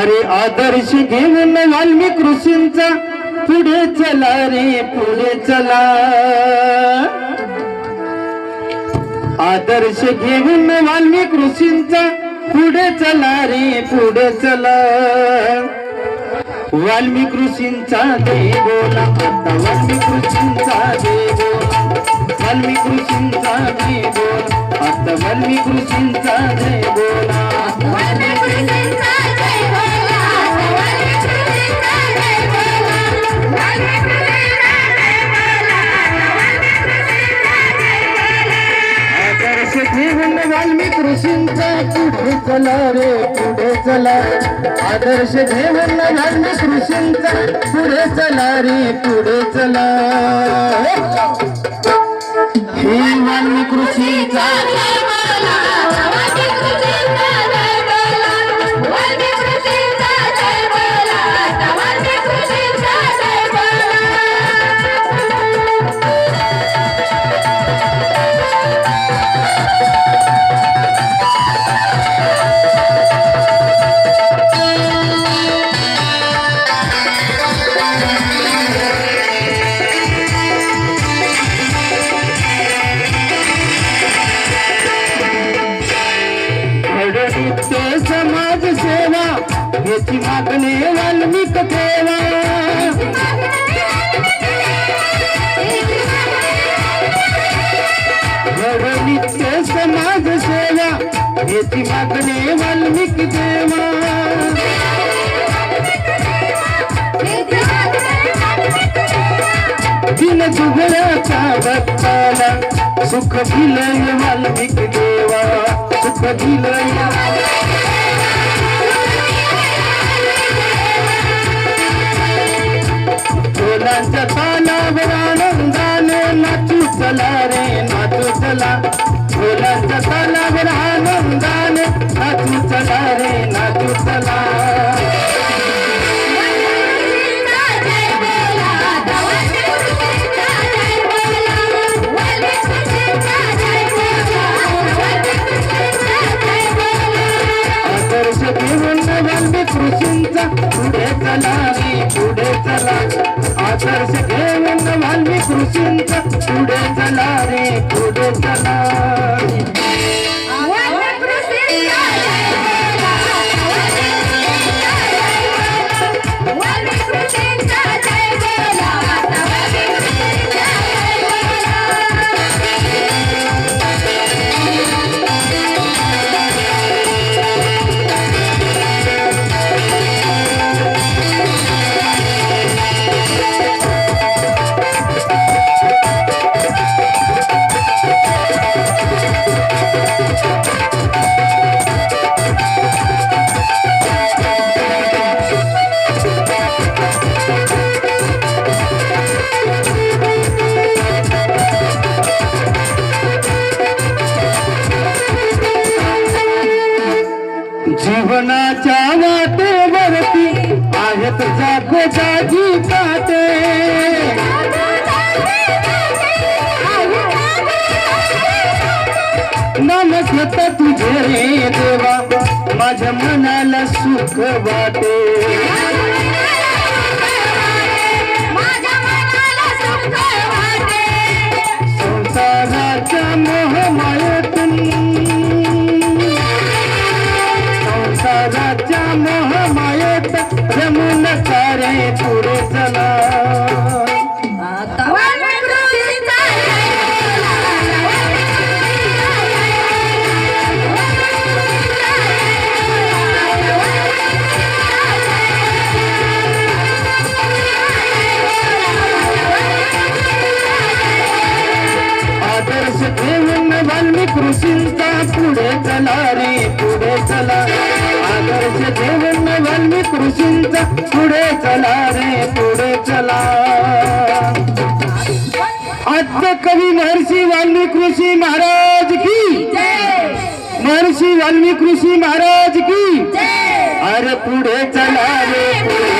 अरे आदर्श घेऊन वाल्मिक ऋषींचा पुढे चला रे पुढे चला. आदर्श घेऊन वाल्मिक ऋषींचा पुढे चला रे पुढे चला. वाल्मिक ऋषींचा देवोला आता वाल्मिक ऋषींचा देवोला वाल्मिक ऋषींचा देवोला आता वाल्मिक ऋषींचा देवोला भगवान वाल्मिक ऋषींचा पुढे चला रे पुढे चला. आदर्श घेऊन वाल्मिक ऋषींचा पुढे चला रे पुढे चला. हे वाल्मिक ऋषींचा ते समाज सेवा याची मागणी वाल्मिक ठेवा. नित्य समाज सेवा याची मागणी वाल्मिक देवा दिन जुगळ्याच्या भक्ताला सुख दिलय वाल्मिक देवा सुख दिलय चला पुढे चला रे पुढे चला. आदर्श घेऊन वाल्मिक ऋषींचा पुढे चला रे पुढे चला. जीवनाच्या वाटेवरती आहेत जागोजागी काटे नमस्कार तुझे रे देवा माझ्या मनाला सुख वाटे. संसाराच्या मोहमायत रमून सारे पुढे चला. आदर्श ऋषींचा पुढे चला रे. वाल्मिक ऋषींचा पुढे चला रे पुढे चला. आद्य कवी महर्षी वाल्मिक ऋषी महाराज की. महर्षी वाल्मिक ऋषी महाराज की. अरे पुढे चला रे पुढे